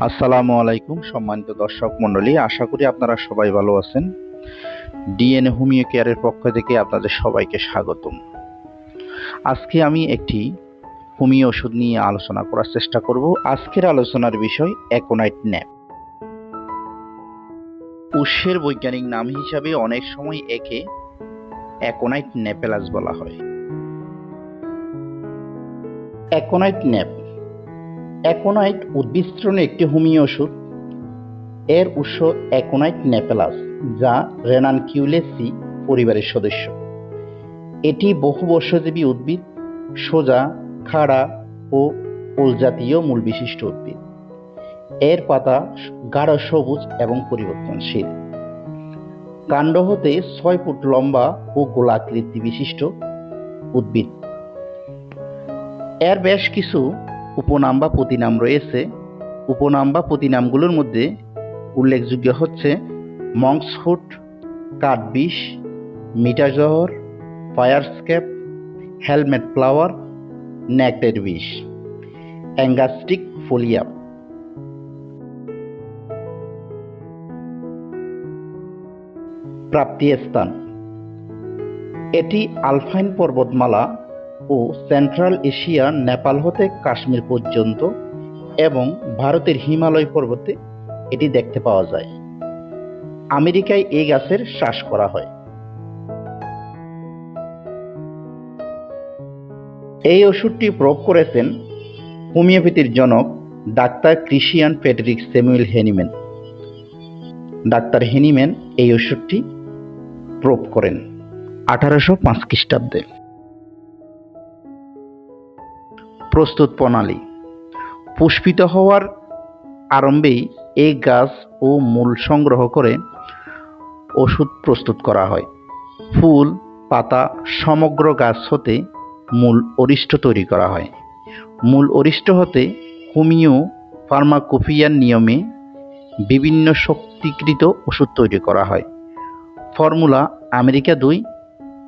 আসসালামু আলাইকুম, সম্মানিত দর্শক মণ্ডলী, আশা করি আপনারা সবাই ভালো আছেন। ডিএনএ হোমিও কেয়ারের পক্ষ থেকে আপনাদের সবাইকে স্বাগতম। আজকে আমি একটি হোমিও ওষুধ নিয়ে আলোচনা করার চেষ্টা করব। আজকের আলোচনার বিষয় অ্যাকোনাইট ন্যাপ। উৎসের বৈজ্ঞানিক নাম হিসাবে অনেক সময় একে অ্যাকোনাইট ন্যাপেলাস বলা হয়। অ্যাকোনাইট ন্যাপ অ্যাকোনাইট উদ্ভিদস্ত্রণে একটি হোমিও ওষুধ। এর উৎস অ্যাকোনাইট নেপেলাস যা রেনানকিউলেসি পরিবারের সদস্য। এটি বহু বর্ষজীবী উদ্ভিদ, সোজা, খাড়া ও ফুলজাতীয় মূল বিশিষ্ট উদ্ভিদ। এর পাতা গাঢ় সবুজ এবং পরিবর্তনশীল। কাণ্ড হতে ছয় ফুট লম্বা ও গোলাকৃতি বিশিষ্ট উদ্ভিদ। এর বেশ কিছু উপনাম বা প্রতিনাম রয়েছে। উপনাম বা প্রতিনামগুলোর মধ্যে উল্লেখযোগ্য হচ্ছে মংসফুট, কাঠবিষ, মিটাজহর ফায়ারস্কেপ হেলমেট ফ্লাওয়ার নেকটের বিষ। অ্যাঙ্গাস্টিক ফোলিয়াম প্রাপ্তি স্থান এটি আলফাইন পর্বতমালা ও সেন্ট্রাল এশিয়া নেপাল হতে কাশ্মীর পর্যন্ত এবং ভারতের হিমালয় পর্বতে এটি দেখতে পাওয়া যায়। আমেরিকায় এই গাছের শ্বাস করা হয়। এই ওষুধটি প্রয়োগ করেছেন হোমিওপ্যাথির জনক doctor Christian Frederick Samuel Hahnemann. Doctor Hahnemann এই ওষুধটি প্রয়োগ করেন আঠারোশো পাঁচ খ্রিস্টাব্দে। প্রস্তুত প্রণালী। পুষ্পিত হওয়ার আরম্ভেই এই গাছ ও মূল সংগ্রহ করে ওষুধ প্রস্তুত করা হয়। ফুল, পাতা, সমগ্র গাছ হতে মূল অরিষ্ট তৈরি করা হয়। মূল অরিষ্ট হতে হোমিও ফার্মাকোপিয়ার নিয়মে বিভিন্ন শক্তিকৃত ওষুধ তৈরি করা হয়। ফর্মুলা আমেরিকা দুই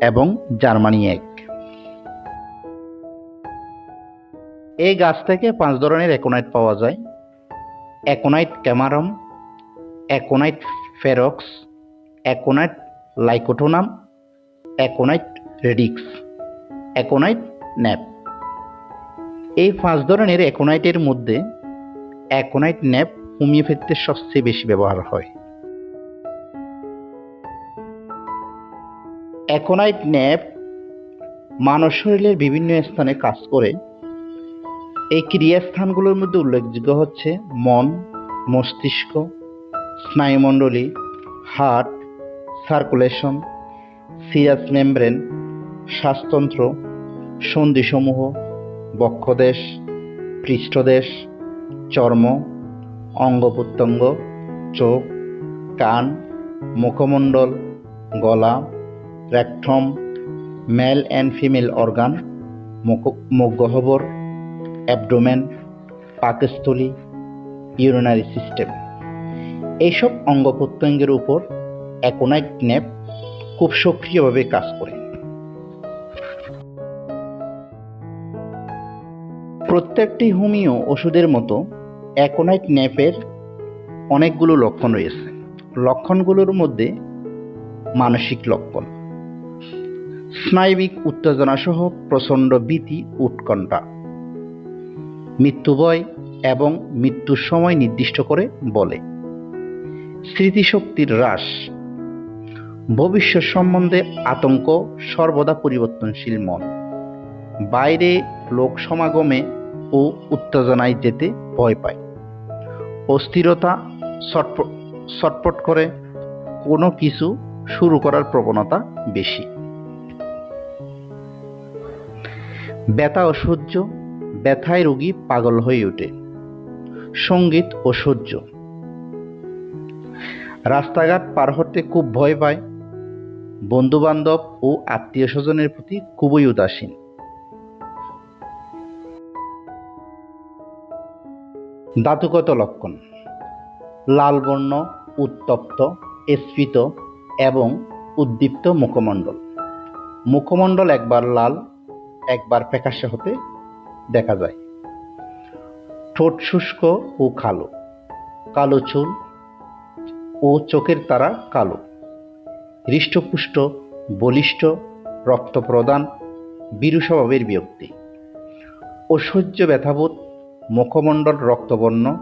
এবং জার্মানি এক। এই গাছ থেকে পাঁচ ধরনের অ্যাকোনাইট পাওয়া যায়। Aconite cammarum aconite ferox aconite lycoctonum aconite radix aconite nap. এই পাঁচ ধরনের অ্যাকোনাইটের মধ্যে অ্যাকোনাইট ন্যাপ হোমিওপ্যাথিতে সবচেয়ে বেশি ব্যবহার হয়। অ্যাকোনাইট ন্যাপ মানব শরীরের বিভিন্ন স্থানে কাজ করে। এই ক্রিয়াস্থানগুলোর মধ্যে উল্লেখযোগ্য হচ্ছে মন, মস্তিষ্ক, স্নায়ুমণ্ডলী, হার্ট, সার্কুলেশন সিরাস মেমব্রেন, শ্বাসতন্ত্র, সন্ধিসমূহ, বক্ষদেশ, পৃষ্ঠদেশ, চর্ম, অঙ্গ প্রত্যঙ্গ, চোখ, কান, মুখমণ্ডল, গলা rectum male and female organ, মুখ মুখ গহ্বর অ্যাবডোমেন, পাকস্থলী, ইউরিনারি সিস্টেম। এইসব অঙ্গ প্রত্যঙ্গের উপর অ্যাকোনাইট ন্যাপ খুব সক্রিয়ভাবে কাজ করে। প্রত্যেকটি হোমিও ওষুধের মতো অ্যাকোনাইট ন্যাপের অনেকগুলো লক্ষণ রয়েছে। লক্ষণগুলোর মধ্যে মানসিক লক্ষণ, স্নায়বিক উত্তেজনাসহ প্রচণ্ড ভীতি, উৎকণ্ঠা। মৃত্যুভয় এবং মৃত্যুর সময় নির্দিষ্ট করে বলে। স্মৃতিশক্তির হ্রাস। ভবিষ্যৎ সম্বন্ধে আতঙ্ক সর্বদা পরিবর্তনশীল মন। বাইরে লোক সমাগমে ও উত্তেজনায় যেতে ভয় পায়। অস্থিরতা ছটপট করে কোনো কিছু শুরু করার প্রবণতা বেশি। ব্যথা অসহ্য ব্যথায় রোগী পাগল হয়ে ওঠে। সংগীত ও সহ্য। রাস্তাঘাট পার হতে খুব ভয় পায়। বন্ধুবান্ধব ও আত্মীয় স্বজনের প্রতি খুবই উদাসীন। ধাতুগত লক্ষণ। লাল বর্ণ উত্তপ্ত, স্ফীত এবং উদ্দীপ্ত মুখমণ্ডল। মুখমণ্ডল একবার লাল, একবার ফ্যাকাশে হতে দেখা যায়। ঠোঁট শুষ্ক ও কালো। কালো চুল ও চোখের তারা কালো। হৃষ্টপুষ্ট, বলিষ্ঠ রক্ত প্রদান বীরু স্বভাবের ব্যক্তি অসহ্য ব্যথাবোধ, মুখমণ্ডল রক্তবর্ণ,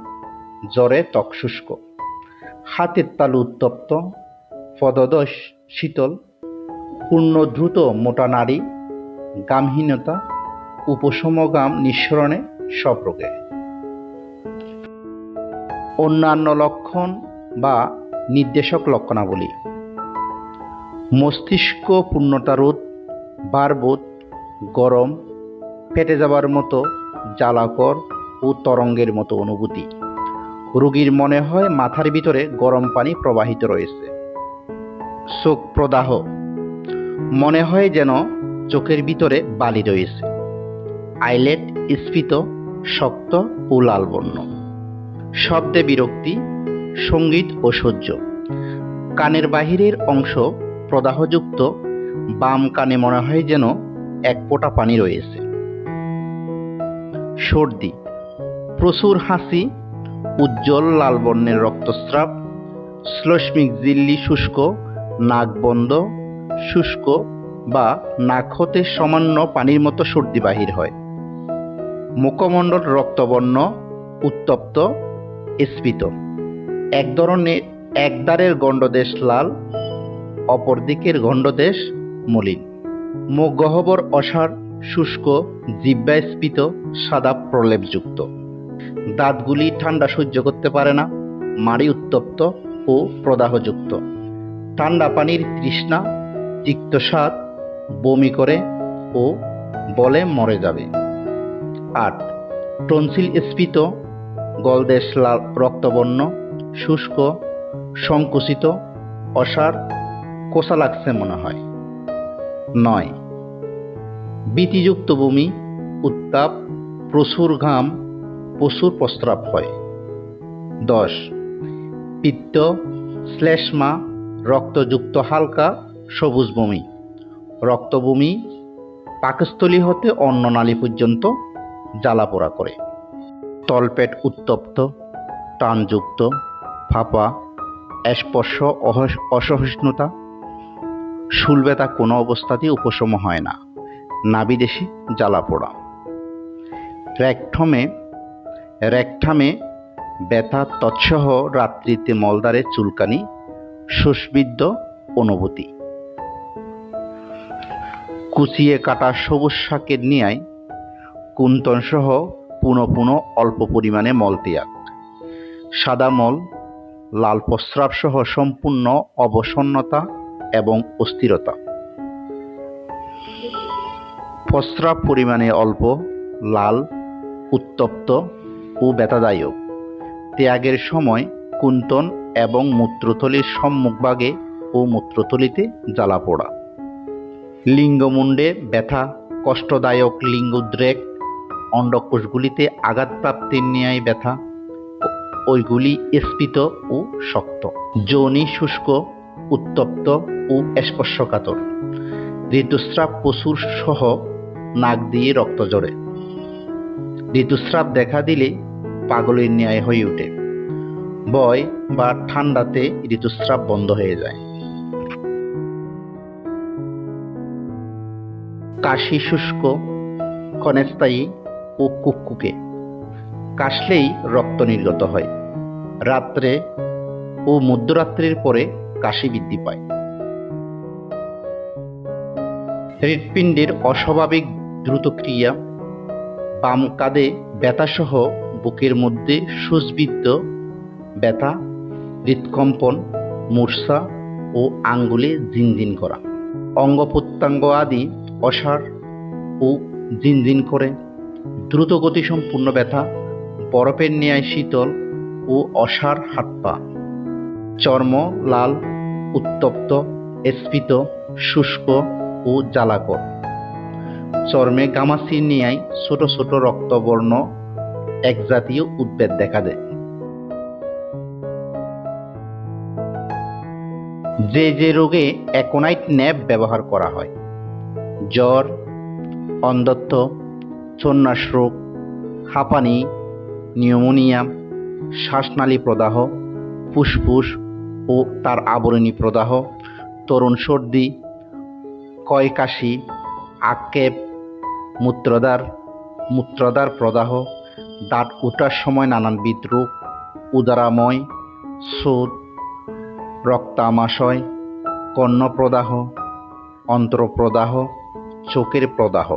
জ্বরে ত্বক শুষ্ক। হাতের তালু উত্তপ্ত, পদদশ শীতল, পূর্ণ দ্রুত মোটা নারী, গামহীনতা উপসমগাম নিঃসরণে সব রোগে অন্যান্য লক্ষণ বা নির্দেশক লক্ষণাবলী। মস্তিষ্ক পূর্ণতারোধ বারবোধ গরম, ফেটে যাবার মতো জ্বালাকর ও তরঙ্গের মতো অনুভূতি। রোগীর মনে হয় মাথার ভিতরে গরম পানি প্রবাহিত রয়েছে। চোখ প্রদাহ। মনে হয় যেন চোখের ভিতরে বালি রয়েছে। আইলেট, স্ফীত, শক্ত ও লাল বর্ণ শব্দে বিরক্তি, সংগীত ও সহ্য। কানের বাহিরের অংশ প্রদাহযুক্ত, বাম কানে মনে হয় যেন এক ফোঁটা পানি রয়েছে। সর্দি, প্রচুর হাসি, উজ্জ্বল লাল বর্ণের রক্তস্রাব, শ্লষ্মিক জিল্লি শুষ্ক, নাক বন্ধ, শুষ্ক বা নাক হতে সামান্য পানির মতো সর্দি বাহির হয়। মুখমণ্ডল রক্তবর্ণ, উত্তপ্ত, স্ফীত। এক ধরনের একদারের গণ্ডদেশ লাল অপরদিকের গণ্ডদেশ মলিন। মুখ গহ্বর অসার, শুষ্ক জিব্বা স্ফীত, সাদা প্রলেপযুক্ত। দাঁতগুলি ঠান্ডা সহ্য করতে পারে না, মাড়ি উত্তপ্ত ও প্রদাহযুক্ত। ঠান্ডা পানির তৃষ্ণা, তিক্ত স্বাদ, বমি করে ও বলে মরে যাবে। আট। টনসিল স্ফীত, গলদেশ লাল রক্তবর্ণ, শুষ্ক, সংকুচিত, অসার কোষা লাগছে মনে হয়। নয়। বীতিযুক্ত বমি উত্তাপ, প্রচুর ঘাম, প্রচুর প্রস্রাব হয়। দশ। পিত্ত, শ্লেষ্মা, রক্তযুক্ত হালকা সবুজ বমি রক্তবমি পাকস্থলী হতে অন্ন নালী পর্যন্ত জ্বালা পোড়া করে। তলপেট উত্তপ্ত টানযুক্ত ফাঁপা স্পর্শ অসহিষ্ণুতা শুলবেতা কোনো অবস্থাতেই উপশম হয় না। নাবিদেশি জ্বালা পোড়া র্যাকঠমে, র্যাকঠামে ব্যথা তৎসহ রাত্রিতে মলদারে চুলকানি সুস্বিদ্ধ অনুভূতি। কুচিয়ে কাটা সবুজ শাকের নিয়ায় কুন্তন সহ পুনঃ পুনঃ অল্প পরিমাণে মলত্যাগ সাদা মল, লাল প্রস্রাব সহ সম্পূর্ণ অবসন্নতা এবং অস্থিরতা। প্রস্রাব পরিমাণে অল্প, লাল, উত্তপ্ত ও ব্যথাদায়ক। ত্যাগের সময় কুন্তন এবং মূত্রথলির সম্মুখভাগে ও মূত্রথলিতে জ্বালা পোড়া। লিঙ্গমুণ্ডে ব্যথা, কষ্টদায়ক লিঙ্গোদ্রেক অন্ডকোষগুলিতে আঘাতপ্রাপ্তির ন্যায় ব্যথা, ওইগুলি স্ফীত ও শক্ত। যৌনি, শুষ্ক, উত্তপ্ত ও স্পর্শকাতর। ঋতুস্রাব প্রচুর সহ নাক দিয়ে রক্ত জড়ে ঋতুস্রাব দেখা দিলে পাগলের ন্যায় হয়ে ওঠে। বয় বা ঠান্ডাতে ঋতুস্রাব বন্ধ হয়ে যায়। কাশি, শুষ্ক, ক্ষণস্থায়ী ও কুককুকে কাশলেই রক্ত নির্গত হয়। রাত্রে ও মধ্যরাত্রির পরে কাশি বৃদ্ধি পায়। হৃৎপিণ্ডের অস্বাভাবিক দ্রুত ক্রিয়া বাম কাঁধে ব্যথাসহ বুকের মধ্যে সুসবিদ্ধ ব্যথা, হৃৎকম্পন, মূর্ছা ও আঙ্গুলে জিনজিন করা। অঙ্গ প্রত্যঙ্গ আদি অসার ও জিনজিন করে। দ্রুত গতিসম্পূর্ণ ব্যথা, বরফের ন্যায় শীতল ও অসার হাত পা চর্ম লাল, উত্তপ্ত, স্ফীত, শুষ্ক ও জ্বালাকর। চর্মে গামাসির ন্যায় ছোট ছোট রক্তবর্ণ এক জাতীয় উদ্বেদ দেখা দেয়। যে যে রোগে অ্যাকোনাইট ন্যাব ব্যবহার করা হয়, জ্বর, অন্ধত্ব চন্নাস রোগ হাঁপানি, নিউমোনিয়া, শ্বাসনালী প্রদাহ, ফুসফুস ও তার আবরণী প্রদাহ, তরুণ সর্দি কয়কাশি আক্ষেপ মূত্রদ্বার মূত্রদ্বার প্রদাহ, দাঁত ওঠার সময় নানানবিধ রোগ উদারাময় স্রোত রক্তামাশয় কর্ণপ্রদাহ অন্ত্রপ্রদাহ, চোখের প্রদাহ।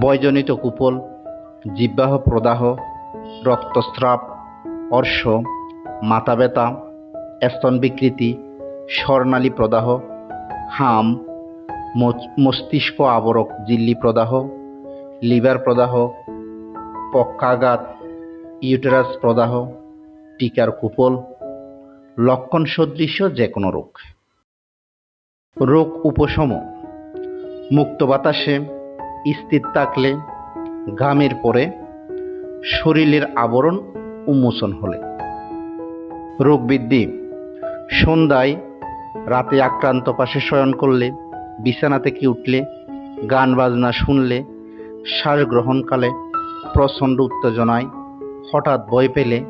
বয়জনিত কুপল, জিহ্বাহ প্রদাহ, রক্তস্রাব, অর্শ মাথা ব্যথা স্তন বিকৃতি স্বর্ণালী প্রদাহ, হাম মস্তিষ্ক আবরক জিল্লি প্রদাহ, লিভার প্রদাহ, পক্ষাঘাত, ইউটেরাস প্রদাহ, টিকার কুপল লক্ষণ সদৃশ্য যে কোনো রোগ। রোগ উপশম, মুক্ত বাতাসে স্থির থাকলে ঘামের পরে শরীরের আবরণ উন্মোচন হলে। রোগ বৃদ্ধি। সন্ধ্যায় রাতে আক্রান্ত পাশে শয়ন করলে বিছানা থেকে উঠলে, গান বাজনা শুনলে, শ্বাস গ্রহণকালে প্রচণ্ড উত্তেজনায় হঠাৎ ভয় পেলে,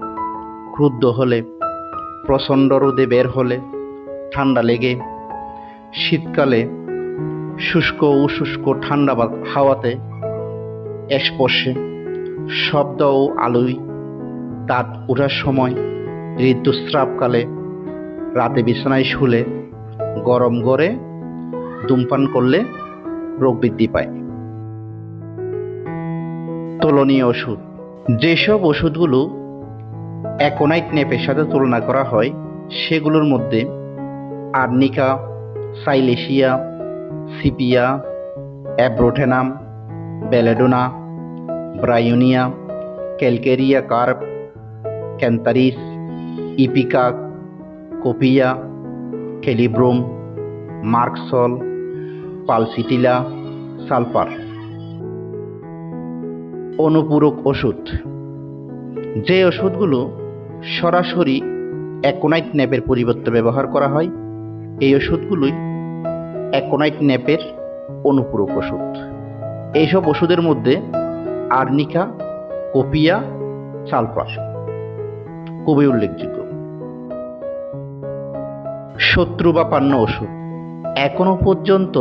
ক্রুদ্ধ হলে, প্রচণ্ড রোদে বের হলে, ঠান্ডা লেগে, শীতকালে শুষ্ক ও শুষ্ক ঠান্ডা হাওয়াতে স্পর্শে শব্দ ও আলোয় দাঁত ওঠার সময় ঋতুস্রাবকালে রাতে বিছানায় শুলে গরম গড়ে ধূমপান করলে রোগ বৃদ্ধি পায়। তুলনীয় ওষুধ। যেসব ওষুধগুলো অ্যাকোনাইট নেপের সাথে তুলনা করা হয়, সেগুলোর মধ্যে arnica, silicea sepia abrotanum belladonna, bryonia, calcarea carb, cantharis, ipecac, কোপিয়া kali brom merc sol, pulsatilla, sulphur. অনুপূরক ওষুধ। যে ওষুধগুলো সরাসরি অ্যাকোনাইট ন্যাপের পরিবর্তে ব্যবহার করা হয়, এই ওষুধগুলোই অ্যাকোনাইট ন্যাপের অনুপূরক ওষুধ। এইসব ওষুধের মধ্যে আর্নিকা, কোপিয়া, সালফার খুবই উল্লেখযোগ্য। শত্রু বা পান্য ওষুধ। এখনও পর্যন্ত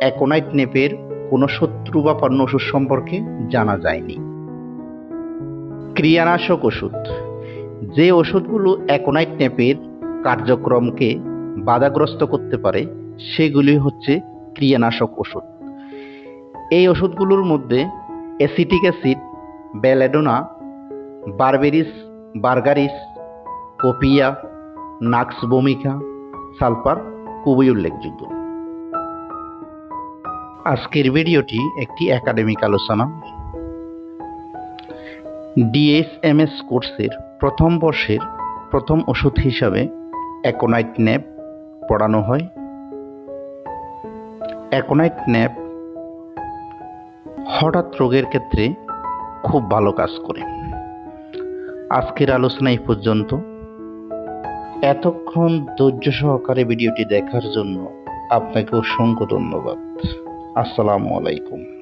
অ্যাকোনাইট নেপের কোনো শত্রু বা পান্য ওষুধ সম্পর্কে জানা যায়নি। ক্রিয়ানাশক ওষুধ। যে ওষুধগুলো অ্যাকোনাইট নেপের কার্যক্রমকে বাধাগ্রস্ত করতে পারে সেগুলি হচ্ছে ক্রিয়ানাশক ওষুধ। এই ওষুধগুলোর মধ্যে acetic acid belladonna berberis berberis কোপিয়া nux ভূমিকা সালফার খুবই উল্লেখযোগ্য। আজকের ভিডিওটি একটি একাডেমিক আলোচনা। ডিএসএমএস কোর্সের প্রথম বর্ষের প্রথম ওষুধ হিসাবে অ্যাকোনাইট ন্যাপ পড়ানো হয়। অ্যাকোনাইট ন্যাপ হঠাৎ রোগের ক্ষেত্রে খুব ভালো কাজ করে। আজকের আলোচনা এই পর্যন্ত। এতক্ষণ ধৈর্য সহকারে ভিডিওটি দেখার জন্য আপনাকে অসংখ্য ধন্যবাদ। আসসালামু আলাইকুম।